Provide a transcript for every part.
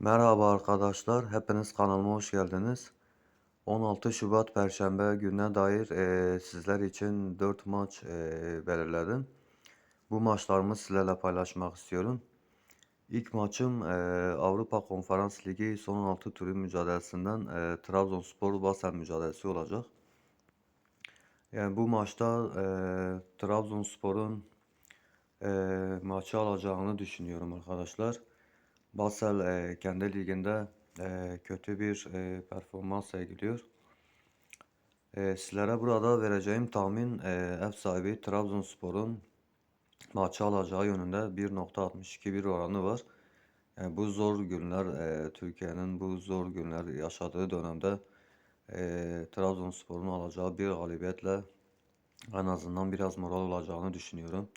Merhaba arkadaşlar, hepiniz kanalıma hoş geldiniz. 16 Şubat Perşembe gününe dair eee, sizler için 4 maç eee, belirledim. Bu maçlarımı sizlerle paylaşmak istiyorum. İlk maçım eee, Avrupa Konferans Ligi son 16 turu mücadelesinden eee, Trabzonspor Basel mücadelesi olacak. Yani bu maçta eee, Trabzonspor'un eee, maçı alacağını düşünüyorum arkadaşlar. Basel eee, kendi liginde eee, kötü bir eee, performans sergiliyor. Eee, sizlere burada vereceğim tahmin eee, ev sahibi Trabzonspor'un maçı alacağı yönünde 1.62 bir oranı var. Yani bu zor günler eee, Türkiye'nin bu zor günler yaşadığı dönemde eee, Trabzonspor'un alacağı bir galibiyetle en azından biraz moral olacağını düşünüyorum.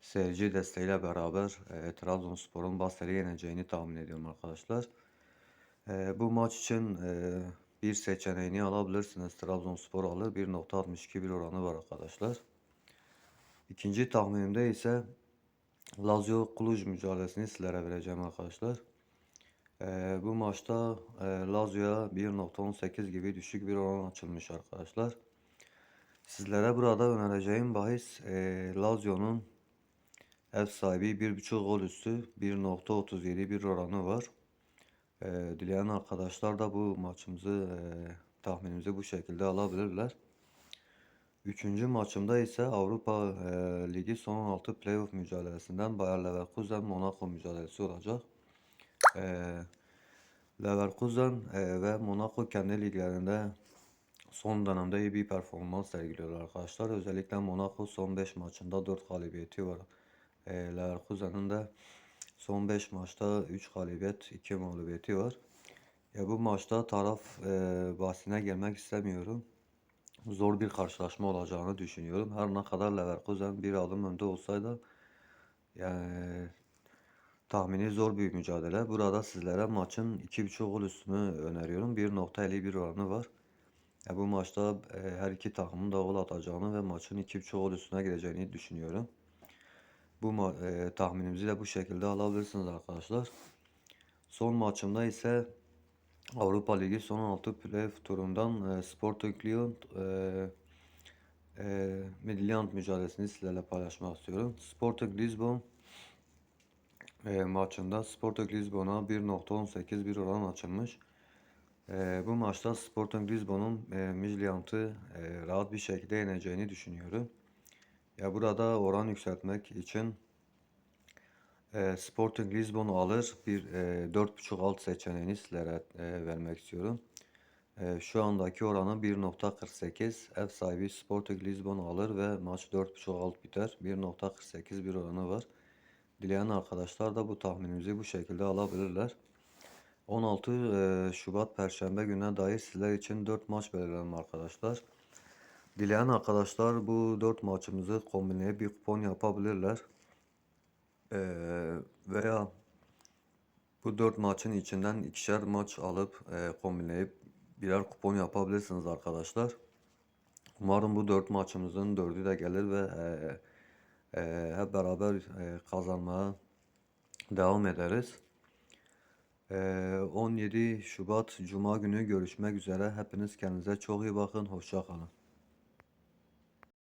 Seyirci desteğiyle beraber eee, Trabzonspor'un Basel'i yeneceğini tahmin ediyorum arkadaşlar. Eee, bu maç için eee, bir seçeneğini alabilirsiniz. Trabzonspor alır. 1.62 bir oranı var arkadaşlar. İkinci tahminimde ise Lazio Cluj mücadelesini sizlere vereceğim arkadaşlar. Eee, bu maçta eee, Lazio'ya 1.18 gibi düşük bir oran açılmış arkadaşlar. Sizlere burada önereceğim bahis eee, Lazio'nun ev sahibi 1.5 gol üstü 1.37 bir oranı var. Eee, dileyen arkadaşlar da bu maçımızı eee, tahminimizi bu şekilde alabilirler. Üçüncü maçımda ise Avrupa eee, Ligi son 16 playoff mücadelesinden Bayer Leverkusen Monaco mücadelesi olacak. Eee, Leverkusen eee, ve Monaco kendi liglerinde son dönemde iyi bir performans sergiliyorlar arkadaşlar. Özellikle Monaco son 5 maçında 4 galibiyeti var. Eee Leverkusen'in de son 5 maçta 3 galibiyet 2 mağlubiyeti var. Ya bu maçta taraf eee bahsine gelmek istemiyorum. Zor bir karşılaşma olacağını düşünüyorum. Her ne kadar Leverkusen bir adım önde olsaydı yani tahmini zor bir mücadele. Burada sizlere maçın 2.5 gol üstünü öneriyorum. 1.51 oranı var. Ya bu maçta e, her iki takımın da gol atacağını ve maçın 2.5 gol üstüne gireceğini düşünüyorum. Bu e, tahminimizi de bu şekilde alabilirsiniz arkadaşlar. Son maçımda ise Avrupa Ligi son 16 playoff turundan e, Sporting Lyon e, e, Midtjylland mücadelesini sizlerle paylaşmak istiyorum. Sporting Lisbon e, maçında Sporting Lisbon'a 1.18 bir oran açılmış. E, bu maçta Sporting Lisbon'un e, Midtjylland'ı e, rahat bir şekilde yeneceğini düşünüyorum. Ya burada oran yükseltmek için e, Sporting Lisbon'u alır. Bir e, 4.5 alt seçeneğini sizlere e, vermek istiyorum. E, şu andaki oranı 1.48. Ev sahibi Sporting Lisbon'u alır ve maç 4.5 alt biter. 1.48 bir oranı var. Dileyen arkadaşlar da bu tahminimizi bu şekilde alabilirler. 16 e, Şubat Perşembe gününe dair sizler için 4 maç belirledim arkadaşlar. Dileyen arkadaşlar bu 4 maçımızı kombinleyip bir kupon yapabilirler. Ee, veya bu 4 maçın içinden ikişer maç alıp e, kombinleyip birer kupon yapabilirsiniz arkadaşlar. Umarım bu 4 maçımızın 4'ü de gelir ve e, e, hep beraber e, kazanmaya devam ederiz. E, 17 Şubat Cuma günü görüşmek üzere. Hepiniz kendinize çok iyi bakın. Hoşça kalın.